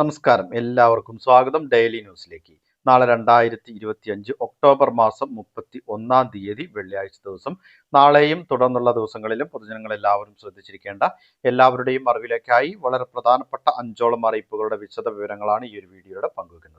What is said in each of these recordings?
നമസ്കാരം. എല്ലാവർക്കും സ്വാഗതം ഡെയിലി ന്യൂസിലേക്ക്. നാളെ രണ്ടായിരത്തി ഇരുപത്തി അഞ്ച് ഒക്ടോബർ മാസം മുപ്പത്തി ഒന്നാം തീയതി വെള്ളിയാഴ്ച ദിവസം. നാളെയും തുടർന്നുള്ള ദിവസങ്ങളിലും പൊതുജനങ്ങൾ എല്ലാവരും ശ്രദ്ധിച്ചിരിക്കേണ്ട എല്ലാവരുടെയും അറിവിലേക്കായി വളരെ പ്രധാനപ്പെട്ട അഞ്ചോളം അറിയിപ്പുകളുടെ വിശദ വിവരങ്ങളാണ് ഈ ഒരു വീഡിയോയുടെ പങ്കുവെക്കുന്നത്.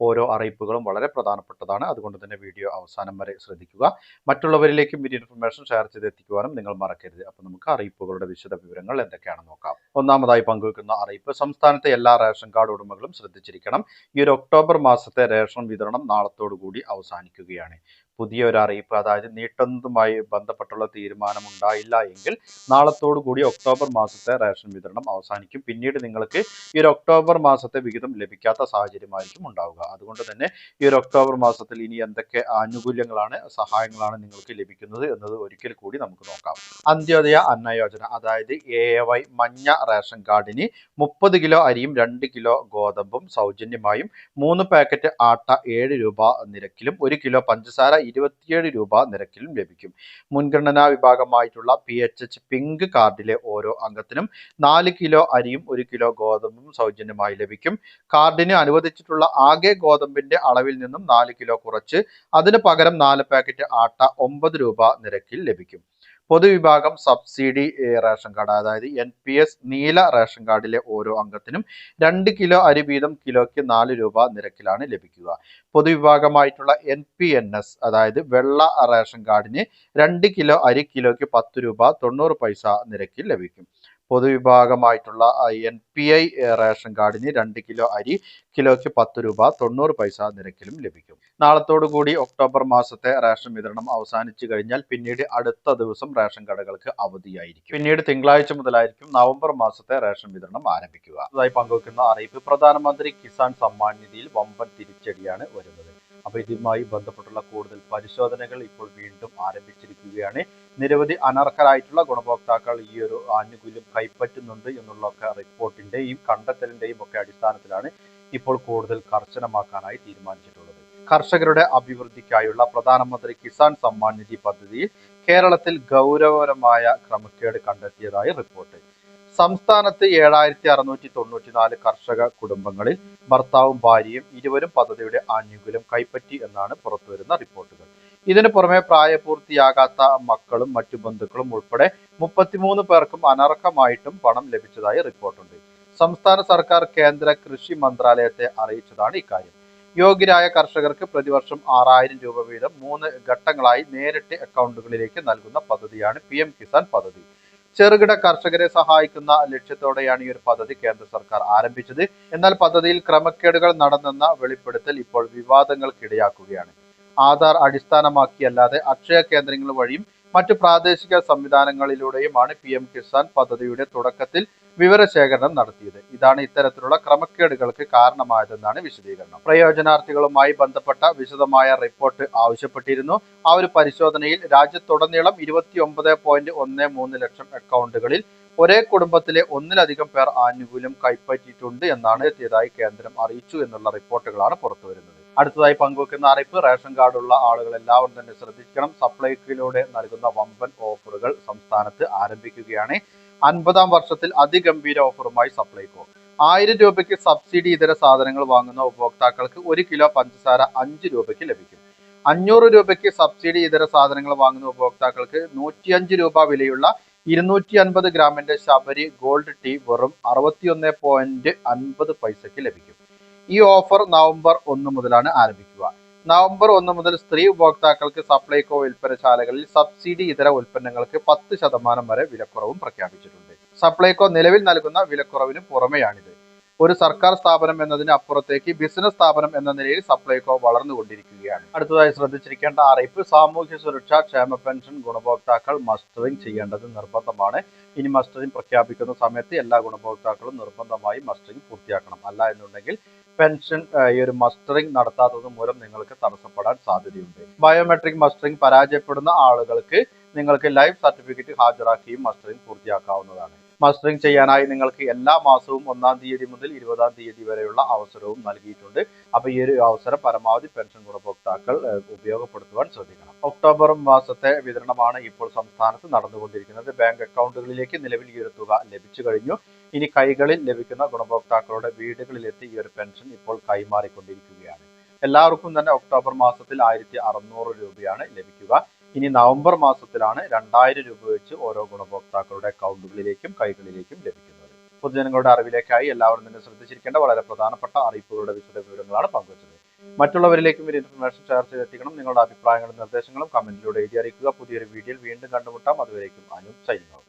ഓരോ അറിയിപ്പുകളും വളരെ പ്രധാനപ്പെട്ടതാണ്. അതുകൊണ്ട് തന്നെ വീഡിയോ അവസാനം വരെ ശ്രദ്ധിക്കുക. മറ്റുള്ളവരിലേക്കും ഈ ഇൻഫർമേഷൻ ഷെയർ ചെയ്തെത്തിക്കുവാനും നിങ്ങൾ മറക്കരുത്. അപ്പോൾ നമുക്ക് അറിയിപ്പുകളുടെ വിശദ വിവരങ്ങൾ എന്തൊക്കെയാണെന്ന് നോക്കാം. ഒന്നാമതായി പങ്കുവെക്കുന്ന അറിയിപ്പ്. സംസ്ഥാനത്തെ എല്ലാ റേഷൻ കാർഡ് ഉടമകളും ശ്രദ്ധിച്ചിരിക്കണം. ഈ ഒരു ഒക്ടോബർ മാസത്തെ റേഷൻ വിതരണം നാളത്തോടു കൂടി അവസാനിക്കുകയാണ്. പുതിയ ഒരു അറിയിപ്പ് അതായത് നീട്ടുന്നതുമായി ബന്ധപ്പെട്ടുള്ള തീരുമാനം ഉണ്ടായില്ല എങ്കിൽ നാളത്തോടു കൂടി ഒക്ടോബർ മാസത്തെ റേഷൻ വിതരണം അവസാനിക്കും. പിന്നീട് നിങ്ങൾക്ക് ഈ ഒരു ഒക്ടോബർ മാസത്തെ വിഹിതം ലഭിക്കാത്ത സാഹചര്യമായിരിക്കും ഉണ്ടാവുക. അതുകൊണ്ട് തന്നെ ഈ ഒരു ഒക്ടോബർ മാസത്തിൽ ഇനി എന്തൊക്കെ ആനുകൂല്യങ്ങളാണ് സഹായങ്ങളാണ് നിങ്ങൾക്ക് ലഭിക്കുന്നത് എന്നത് ഒരിക്കൽ കൂടി നമുക്ക് നോക്കാം. അന്ത്യോദയ അന്ന യോജന അതായത് എ വൈ മഞ്ഞ റേഷൻ കാർഡിന് മുപ്പത് കിലോ അരിയും രണ്ട് കിലോ ഗോതമ്പും സൗജന്യമായും മൂന്ന് പാക്കറ്റ് ആട്ട ഏഴ് രൂപ നിരക്കിലും ഒരു കിലോ പഞ്ചസാര ഇരുപത്തിയേഴ് രൂപ നിരക്കിലും ലഭിക്കും. മുൻഗണനാ വിഭാഗമായിട്ടുള്ള പി എച്ച് എച്ച് പിങ്ക് കാർഡിലെ ഓരോ അംഗത്തിനും നാല് കിലോ അരിയും ഒരു കിലോ ഗോതമ്പും സൗജന്യമായി ലഭിക്കും. കാർഡിന് അനുവദിച്ചിട്ടുള്ള ആകെ ഗോതമ്പിന്റെ അളവിൽ നിന്നും നാല് കിലോ കുറച്ച് അതിന് പകരം നാല് പാക്കറ്റ് ആട്ട ഒമ്പത് രൂപ നിരക്കിൽ ലഭിക്കും. പൊതുവിഭാഗം സബ്സിഡി റേഷൻ കാർഡ് അതായത് എൻ പി എസ് നീല റേഷൻ കാർഡിലെ ഓരോ അംഗത്തിനും രണ്ട് കിലോ അരി വീതം കിലോയ്ക്ക് നാല് രൂപ നിരക്കിലാണ് ലഭിക്കുക. പൊതുവിഭാഗമായിട്ടുള്ള എൻ പി എൻ എസ് അതായത് വെള്ള റേഷൻ കാർഡിന് രണ്ട് കിലോ അരി കിലോയ്ക്ക് പത്ത് രൂപ തൊണ്ണൂറ് പൈസ നിരക്കിൽ ലഭിക്കും. പൊതുവിഭാഗമായിട്ടുള്ള എൻ പി ഐ റേഷൻ കാർഡിന് രണ്ട് കിലോ അരി കിലോയ്ക്ക് പത്ത് രൂപ തൊണ്ണൂറ് പൈസ നിരക്കിലും ലഭിക്കും. നാളത്തോടുകൂടി ഒക്ടോബർ മാസത്തെ റേഷൻ വിതരണം അവസാനിച്ചു കഴിഞ്ഞാൽ പിന്നീട് അടുത്ത ദിവസം റേഷൻ കടകൾക്ക് അവധിയായിരിക്കും. പിന്നീട് തിങ്കളാഴ്ച മുതലായിരിക്കും നവംബർ മാസത്തെ റേഷൻ വിതരണം ആരംഭിക്കുക. അതായി പങ്കുവയ്ക്കുന്ന അറിയിപ്പ് പ്രധാനമന്ത്രി കിസാൻ സമ്മാൻ നിധിയിൽ വമ്പൻ തിരിച്ചടിയാണ് വരുന്നത്. അപ്പൊ ഇതുമായി ബന്ധപ്പെട്ടുള്ള കൂടുതൽ പരിശോധനകൾ ഇപ്പോൾ വീണ്ടും ആരംഭിച്ചിരിക്കുകയാണ്. നിരവധി അനർഹരായിട്ടുള്ള ഗുണഭോക്താക്കൾ ഈ ഒരു ആനുകൂല്യം കൈപ്പറ്റുന്നുണ്ട് എന്നുള്ളൊക്കെ റിപ്പോർട്ടിന്റെയും കണ്ടെത്തലിന്റെയും ഒക്കെ അടിസ്ഥാനത്തിലാണ് ഇപ്പോൾ കൂടുതൽ കർശനമാക്കാനായി തീരുമാനിച്ചിട്ടുള്ളത്. കർഷകരുടെ അഭിവൃദ്ധിക്കായുള്ള പ്രധാനമന്ത്രി കിസാൻ സമ്മാൻ നിധി പദ്ധതിയിൽ കേരളത്തിൽ ഗൗരവകരമായ ക്രമക്കേട് കണ്ടെത്തിയതായി റിപ്പോർട്ട്. സംസ്ഥാനത്ത് ഏഴായിരത്തി അറുന്നൂറ്റി തൊണ്ണൂറ്റിനാല് കർഷക കുടുംബങ്ങളിൽ ഭർത്താവും ഭാര്യയും ഇരുവരും പദ്ധതിയുടെ ആനുകൂല്യം കൈപ്പറ്റി എന്നാണ് പുറത്തുവരുന്ന റിപ്പോർട്ടുകൾ. ഇതിനു പുറമെ പ്രായപൂർത്തിയാകാത്ത മക്കളും മറ്റു ബന്ധുക്കളും ഉൾപ്പെടെ മുപ്പത്തിമൂന്ന് പേർക്കും അനർഹമായിട്ടും പണം ലഭിച്ചതായി റിപ്പോർട്ടുണ്ട്. സംസ്ഥാന സർക്കാർ കേന്ദ്ര കൃഷി മന്ത്രാലയത്തെ അറിയിച്ചതാണ് ഇക്കാര്യം. യോഗ്യരായ കർഷകർക്ക് പ്രതിവർഷം ആറായിരം രൂപ വീതം മൂന്ന് ഘട്ടങ്ങളായി നേരിട്ട് അക്കൗണ്ടുകളിലേക്ക് നൽകുന്ന പദ്ധതിയാണ് പി കിസാൻ പദ്ധതി. ചെറുകിട കർഷകരെ സഹായിക്കുന്ന ലക്ഷ്യത്തോടെയാണ് ഈ ഒരു പദ്ധതി കേന്ദ്ര സർക്കാർ ആരംഭിച്ചത്. എന്നാൽ പദ്ധതിയിൽ ക്രമക്കേടുകൾ നടന്നെന്ന വെളിപ്പെടുത്തൽ ഇപ്പോൾ വിവാദങ്ങൾക്കിടയാക്കുകയാണ്. ആധാർ അടിസ്ഥാനമാക്കിയല്ലാതെ അക്ഷയ കേന്ദ്രങ്ങൾ വഴിയും മറ്റു പ്രാദേശിക സംവിധാനങ്ങളിലൂടെയുമാണ് പി എം കിസാൻ പദ്ധതിയുടെ തുടക്കത്തിൽ വിവരശേഖരണം നടത്തിയത്. ഇതാണ് ഇത്തരത്തിലുള്ള ക്രമക്കേടുകൾക്ക് കാരണമായതെന്നാണ് വിശദീകരണം. പ്രയോജനാർത്ഥികളുമായി ബന്ധപ്പെട്ട വിശദമായ റിപ്പോർട്ട് ആവശ്യപ്പെട്ടിരുന്നു. ആ ഒരു പരിശോധനയിൽ രാജ്യത്തുടനീളം ഇരുപത്തി പോയിന്റ് ഒന്ന് മൂന്ന് ലക്ഷം അക്കൗണ്ടുകളിൽ ഒരേ കുടുംബത്തിലെ ഒന്നിലധികം പേർ ആനുകൂല്യം കൈപ്പറ്റിയിട്ടുണ്ട് എന്നാണ് എത്തിയതായി കേന്ദ്രം അറിയിച്ചു എന്നുള്ള റിപ്പോർട്ടുകളാണ് പുറത്തുവരുന്നത്. അടുത്തതായി പങ്കുവെക്കുന്ന അറിയിപ്പ് റേഷൻ കാർഡുള്ള ആളുകൾ എല്ലാവരും തന്നെ ശ്രദ്ധിക്കണം. സപ്ലൈക്കിലൂടെ നൽകുന്ന വമ്പൻ ഓഫറുകൾ സംസ്ഥാനത്ത് ആരംഭിക്കുകയാണ്. അൻപതാം വർഷത്തിൽ അതിഗംഭീര ഓഫറുമായി സപ്ലൈകോ. ആയിരം രൂപയ്ക്ക് സബ്സിഡി ഇതര സാധനങ്ങൾ വാങ്ങുന്ന ഉപഭോക്താക്കൾക്ക് ഒരു കിലോ പഞ്ചസാര അഞ്ച് രൂപയ്ക്ക് ലഭിക്കും. അഞ്ഞൂറ് രൂപയ്ക്ക് സബ്സിഡി ഇതര സാധനങ്ങൾ വാങ്ങുന്ന ഉപഭോക്താക്കൾക്ക് നൂറ്റിയഞ്ച് രൂപ വിലയുള്ള ഇരുന്നൂറ്റി അൻപത് ഗ്രാമിന്റെ ശബരി ഗോൾഡ് ടീ വെറും അറുപത്തിയൊന്ന് പോയിന്റ് അൻപത് പൈസയ്ക്ക് ലഭിക്കും. ഈ ഓഫർ നവംബർ ഒന്ന് മുതലാണ് ആരംഭിക്കുക. നവംബർ ഒന്ന് മുതൽ സ്ത്രീ ഉപഭോക്താക്കൾക്ക് സപ്ലൈകോ വിൽപ്പനശാലകളിൽ സബ്സിഡി ഇതര ഉൽപ്പന്നങ്ങൾക്ക് പത്ത് ശതമാനം വരെ വിലക്കുറവും പ്രഖ്യാപിച്ചിട്ടുണ്ട്. സപ്ലൈകോ നിലവിൽ നൽകുന്ന വിലക്കുറവിന് പുറമെയാണിത്. ഒരു സർക്കാർ സ്ഥാപനം എന്നതിന് അപ്പുറത്തേക്ക് ബിസിനസ് സ്ഥാപനം എന്ന നിലയിൽ സപ്ലൈകോ വളർന്നുകൊണ്ടിരിക്കുകയാണ്. അടുത്തതായി ശ്രദ്ധിച്ചിരിക്കേണ്ട അറിയിപ്പ് സാമൂഹ്യ സുരക്ഷാ ക്ഷേമ പെൻഷൻ ഗുണഭോക്താക്കൾ മസ്റ്ററിംഗ് ചെയ്യേണ്ടത് നിർബന്ധമാണ്. ഇനി മസ്റ്ററിംഗ് പ്രഖ്യാപിക്കുന്ന സമയത്ത് എല്ലാ ഗുണഭോക്താക്കളും നിർബന്ധമായി മസ്റ്ററിംഗ് പൂർത്തിയാക്കണം. അല്ല എന്നുണ്ടെങ്കിൽ പെൻഷൻ ഏഹ്, ഈ ഒരു മസ്റ്ററിംഗ് നടത്താത്തത് മൂലം നിങ്ങൾക്ക് തടസ്സപ്പെടാൻ സാധ്യതയുണ്ട്. ബയോമെട്രിക് മസ്റ്ററിംഗ് പരാജയപ്പെടുന്ന ആളുകൾക്ക് നിങ്ങൾക്ക് ലൈഫ് സർട്ടിഫിക്കറ്റ് ഹാജരാക്കിയും മസ്റ്ററിംഗ് പൂർത്തിയാക്കാവുന്നതാണ്. മസ്റ്ററിംഗ് ചെയ്യാനായി നിങ്ങൾക്ക് എല്ലാ മാസവും ഒന്നാം തീയതി മുതൽ ഇരുപതാം തീയതി വരെയുള്ള അവസരവും നൽകിയിട്ടുണ്ട്. അപ്പൊ ഈ ഒരു അവസരം പരമാവധി പെൻഷൻ ഗുണഭോക്താക്കൾ ഉപയോഗപ്പെടുത്തുവാൻ ശ്രദ്ധിക്കണം. ഒക്ടോബർ മാസത്തെ വിതരണമാണ് ഇപ്പോൾ സംസ്ഥാനത്ത് നടന്നുകൊണ്ടിരിക്കുന്നത്. ബാങ്ക് അക്കൗണ്ടുകളിലേക്ക് നിലവിൽ ഈ ഒരു തുക ലഭിച്ചു കഴിഞ്ഞു. ഇനി കൈകളിൽ ലഭിക്കുന്ന ഗുണഭോക്താക്കളുടെ വീടുകളിലെത്തി ഈ ഒരു പെൻഷൻ ഇപ്പോൾ കൈമാറിക്കൊണ്ടിരിക്കുകയാണ്. എല്ലാവർക്കും തന്നെ ഒക്ടോബർ മാസത്തിൽ ആയിരത്തി അറുന്നൂറ് രൂപയാണ് ലഭിക്കുക. ഇനി നവംബർ മാസത്തിലാണ് രണ്ടായിരം രൂപ വെച്ച് ഓരോ ഗുണഭോക്താക്കളുടെ അക്കൗണ്ടുകളിലേക്കും കൈകളിലേക്കും ലഭിക്കുന്നത്. പൊതുജനങ്ങളുടെ അറിവിലേക്കായി എല്ലാവരും തന്നെ ശ്രദ്ധിച്ചിരിക്കേണ്ട വളരെ പ്രധാനപ്പെട്ട അറിയിപ്പുകളുടെ വിശദ വിവരങ്ങളാണ് പങ്കുവച്ചത്. മറ്റുള്ളവരിലേക്കും ഒരു ഇൻഫർമേഷൻ ഷെയർ ചെയ്തെത്തിക്കണം. നിങ്ങളുടെ അഭിപ്രായങ്ങളും നിർദ്ദേശങ്ങളും കമന്റിലൂടെ എഴുതി അറിയിക്കുക. പുതിയൊരു വീഡിയോയിൽ വീണ്ടും കണ്ടുമുട്ടാം. അതുവരേക്കും അനു സൈനിങ്